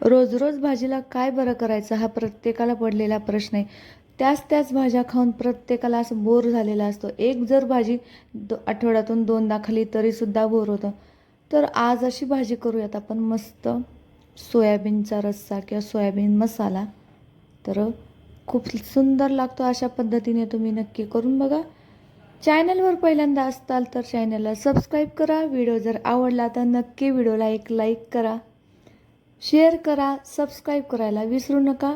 रोज रोज भाजीला काय बरं करायचं हा प्रत्येकाला पडलेला प्रश्न आहे. त्याच त्याच भाज्या खाऊन प्रत्येकाला असं बोर झालेला असतो. एक जर भाजी दो आठवड्यातून दोनदा खाली तरीसुद्धा बोर होतं. तर आज अशी भाजी करूयात आपण मस्त सोयाबीनचा रस्सा किंवा सोयाबीन मसाला. तर खूप सुंदर लागतो अशा पद्धतीने तुम्ही नक्की करून बघा. चॅनलवर पहिल्यांदा असताल तर चॅनलला सबस्क्राईब करा. व्हिडिओ जर आवडला तर नक्की व्हिडिओला एक लाईक करा. शेअर करा सबस्क्राईब करायला विसरू नका.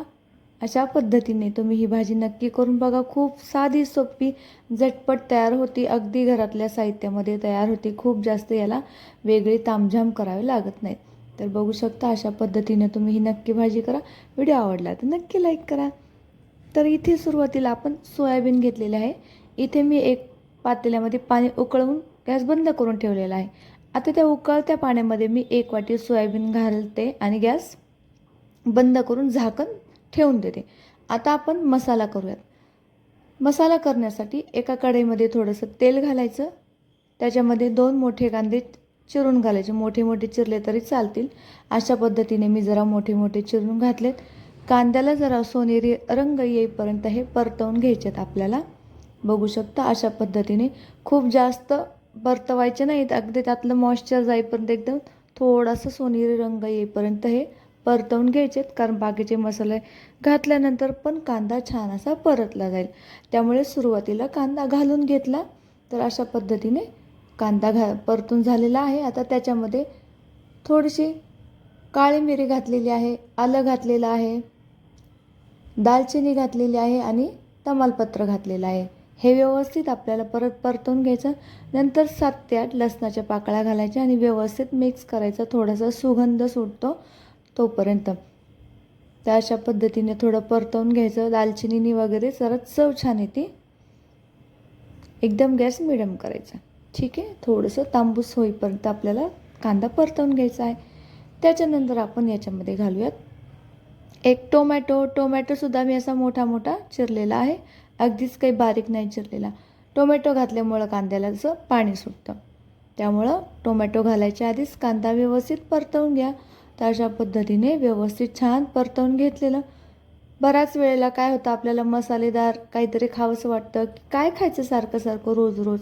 अशा पद्धतीने तुम्ही ही भाजी नक्की करून बघा. खूप साधी सोपी झटपट तयार होती. अगदी घरातल्या साहित्यामध्ये तयार होती. खूप जास्त याला वेगळी तामझाम करावी लागत नाहीत तर बघू शकता अशा पद्धतीने तुम्ही ही नक्की भाजी करा. व्हिडिओ आवडला तर नक्की लाईक करा. तर इथे सुरुवातीला आपण सोयाबीन घेतलेले आहे. इथे मी एक पातेल्यामध्ये पाणी उकळवून गॅस बंद करून ठेवलेला आहे. आता त्या उकळत्या पाण्यामध्ये मी एक वाटी सोयाबीन घालते आणि गॅस बंद करून झाकण ठेवून देते. आता आपण मसाला करूयात. मसाला करण्यासाठी एका कढईमध्ये थोडंसं तेल घालायचं. त्याच्यामध्ये दोन मोठे कांदे चिरून घालायचे. मोठे मोठे चिरले तरी चालतील. अशा पद्धतीने मी जरा मोठे मोठे चिरून घातलेत. कांद्याला जरा सोनेरी रंग येईपर्यंत हे परतवून घ्यायचेत आपल्याला. बघू शकता अशा पद्धतीने खूप जास्त परतवायचे नाहीत. अगदी त्यातलं मॉइश्चर जाईपर्यंत एकदम थोडासा सोनेरी रंग येईपर्यंत हे परतवून घ्यायचेत. कारण बाकीचे मसाले घातल्यानंतर पण कांदा छान असा परतला जाईल. त्यामुळे सुरुवातीला कांदा घालून घेतला तर अशा पद्धतीने कांदा घा परतून झालेला आहे. आता त्याच्यामध्ये थोडीशी काळी मिरी घातलेली आहे आलं घातलेलं आहे दालचिनी घातलेली आहे आणि तमालपत्र घातलेलं आहे. हे व्यवस्थित आपल्याला परत परतून घ्यायचं. नंतर सात ते आठ लसणाच्या पाकळ्या घालायच्या आणि व्यवस्थित मिक्स करायचं. थोडासा सुगंध सुटतो तोपर्यंत. त्या अशा पद्धतीने थोडं परतवून घ्यायचं. दालचिनीनी वगैरे जरा चव छान येते. एकदम गॅस मिडियम करायचा. ठीक आहे? थोडंसं तांबूस होईपर्यंत आपल्याला कांदा परतवून घ्यायचा आहे. त्याच्यानंतर आपण याच्यामध्ये घालूयात. एक टोमॅटो. टोमॅटोसुद्धा मी असा मोठा मोठा चिरलेला आहे. अगदीच काही बारीक नाही चिरलेला. टोमॅटो घातल्यामुळं कांद्याला जसं पाणी सुटतं. त्यामुळं टोमॅटो घालायच्या आधीच कांदा व्यवस्थित परतवून घ्या. तर अशा पद्धतीने व्यवस्थित छान परतवून घेतलेलं. बऱ्याच वेळेला काय होतं आपल्याला मसालेदार काहीतरी खावंसं वाटतं की काय खायचं सारखं सारखं रोज रोज.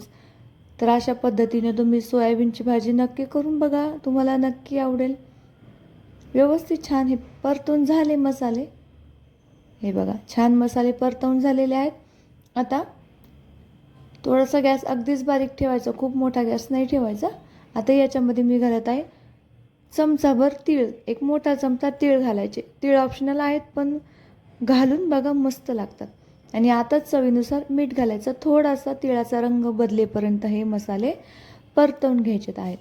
तर अशा पद्धतीने तुम्ही सोयाबीनची भाजी नक्की करून बघा. तुम्हाला नक्की आवडेल. व्यवस्थित छान हे परतून झाले मसाले. हे बघा छान मसाले परतवून झालेले आहेत. आता थोडासा गॅस अगदीच बारीक ठेवायचा खूप मोठा गॅस नाही ठेवायचा. आता याच्यामध्ये मी घालत आहे चमचाभर तीळ एक मोठा चमचा तीळ घालायचे. तीळ ऑप्शनल आहेत पण घालून बघा मस्त लागतात. आणि आताच चवीनुसार मीठ घालायचं. थोडासा तिळाचा रंग बदलेपर्यंत हे मसाले परतवून घ्यायचे आहेत.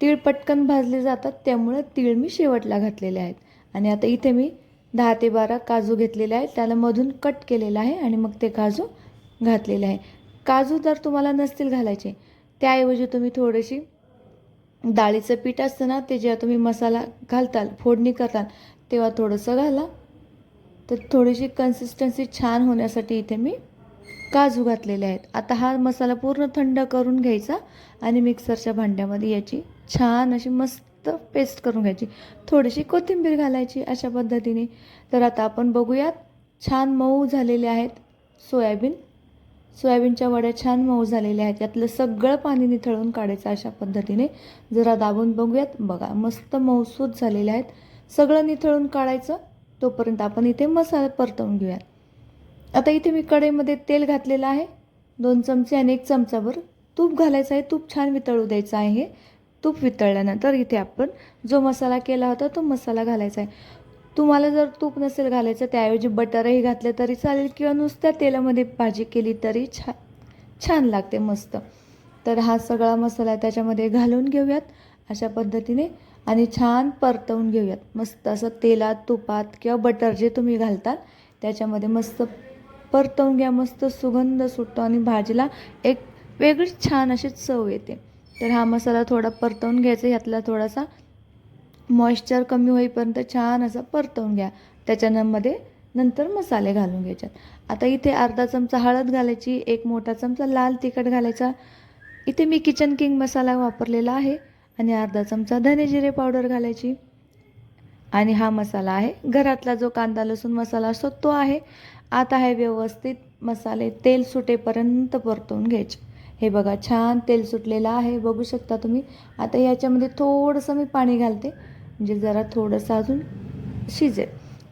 तीळ पटकन भाजले जातात त्यामुळं तीळ मी शेवटला घातलेले आहेत. आणि आता इथे मी दहा ते बारा काजू घेतलेले आहेत. त्याला मधून कट केलेलं आहे आणि मग ते काजू घातलेले आहे. काजू जर तुम्हाला नसतील घालायचे त्याऐवजी तुम्ही थोडीशी डाळीचं पीठ असतं ना ते जेव्हा तुम्ही मसाला घालताल फोडणी करताल तेव्हा थोडंसं घाला. तर थोडीशी कन्सिस्टन्सी छान होण्यासाठी इथे मी काजू घातलेले आहेत. आता हा मसाला पूर्ण थंड करून घ्यायचा आणि मिक्सरच्या भांड्यामध्ये याची छान अशी मस्त पेस्ट करून घ्यायची. थोडीशी कोथिंबीर घालायची अशा पद्धतीने. तर आता आपण बघूयात छान मऊ झालेले आहेत सोयाबीन. सोयाबीनच्या वड्या छान मऊ झालेल्या आहेत. यातलं सगळं पाणी निथळून काढायचं अशा पद्धतीने. जरा दाबून बघूयात. बघा मस्त मऊसूत झालेले आहेत. सगळं निथळून काढायचं. तोपर्यंत आपण इथे मसाला परतवून घेऊयात. आता इथे मी कढईमध्ये तेल घातलेलं आहे. दोन चमचे आणि एक चमचाभर तूप घालायचं आहे. तूप छान वितळू द्यायचं आहे. हे तूप वितळल्यानंतर इथे आपण जो मसाला केला होता तो मसाला घालायचा आहे. तुम्हाला जर तूप नसेल घालायचं त्याऐवजी बटरही घातलं तरी चालेल किंवा नुसत्या तेलामध्ये भाजी केली तरी छा छान लागते मस्त. तर हा सगळा मसाला त्याच्यामध्ये घालून घेऊयात अशा पद्धतीने आणि छान परतवून घेऊयात. मस्त असं तेलात तुपात किंवा बटर जे तुम्ही घालताल त्याच्यामध्ये मस्त परतवून घ्या मस्त सुगंध सुटतो आणि भाजीला एक वेगळीच छान अशी चव येते. तर हा मसाला थोडा परतवून घ्यायचा ह्यातला थोडासा मॉइश्चर कमी होईपर्यंत छान असा परतवून घ्या. त्याच्यामध्ये नंतर मसाले घालून घ्यायच्यात आता इथे अर्धा चमचा हळद घालायची एक मोठा चमचा लाल तिखट घालायचा. इथे मी किचन किंग मसाला वापरलेला आहे आणि अर्धा चमचा धने जिरे पावडर घालायची. आणि हा मसाला आहे. घरातला जो कांदा लसूण मसाला असतो तो आहे. आता हे व्यवस्थित मसाले तेल सुटेपर्यंत परतवून घ्यायचे. हे बघा छान तेल सुटलेलं आहे बघू शकता तुम्ही. आता याच्यामध्ये थोडंसं मी पाणी घालते. म्हणजे जरा थोडंसं अजून शिजेल.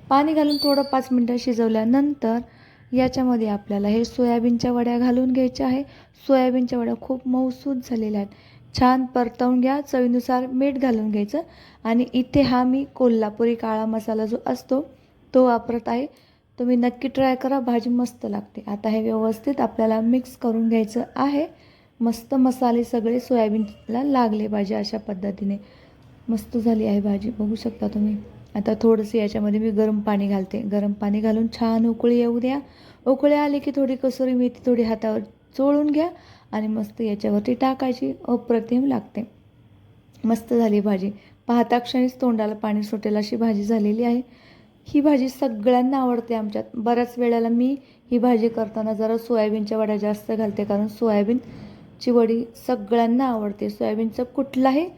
पाणी घालून थोडं पाच मिनटं शिजवल्यानंतर याच्यामध्ये आपल्याला हे सोयाबीनच्या वड्या घालून घ्यायच्या आहे. सोयाबीनच्या वड्या खूप मऊसूद झालेल्या आहेत. छान परतवून घ्या चवीनुसार मीठ घालून घ्यायचं. आणि इथे हा मी कोल्हापुरी काळा मसाला जो असतो तो वापरत आहे. तुम्ही नक्की ट्राय करा भाजी मस्त लागते. आता हे व्यवस्थित आपल्याला मिक्स करून घ्यायचं आहे. मस्त मसाले सगळे सोयाबीनला लागले पाहिजे अशा पद्धतीने. मस्त झाली आहे भाजी बघू शकता तुम्ही. आता थोडंसं याच्यामध्ये मी गरम पाणी घालते. गरम पाणी घालून छान उकळी येऊ द्या. उकळी आली की थोडी कसुरी मेथी थोडी हातावर चोळून घ्या आणि मस्त याच्यावरती टाकायची अप्रतिम लागते. मस्त झाली भाजी. पाहता क्षणीच तोंडाला पाणी सुटेल अशी भाजी झालेली आहे. ही भाजी सगळ्यांना आवडते आमच्यात. बऱ्याच वेळेला मी ही भाजी करताना जरा सोयाबीनच्या वड्या जास्त घालते कारण सोयाबीनची वडी सगळ्यांना आवडते. सोयाबीनचं कुठलाही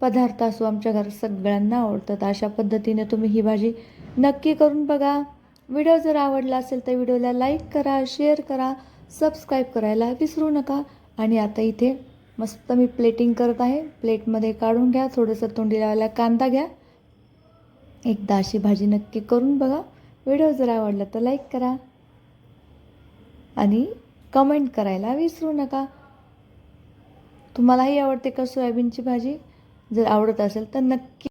पदार्थ असो आमच्या घरात सगळ्यांना आवडतात. अशा पद्धतीने तुम्ही ही भाजी नक्की करून बघा. व्हिडिओ जर आवडला असेल तर व्हिडिओला लाईक करा शेअर करा सबस्क्राईब करायला विसरू नका. आणि आता इथे मस्त मी प्लेटिंग करत आहे. प्लेटमध्ये काढून घ्या थोडंसं तोंडी लावायला कांदा घ्या. एकदा अशी भाजी नक्की करून बघा. व्हिडिओ जर आवडला तर लाईक करा. आणि कमेंट करायला विसरू नका. तुम्हालाही आवडते का सोयाबीनची भाजी? जर आवडत असेल तर नक्की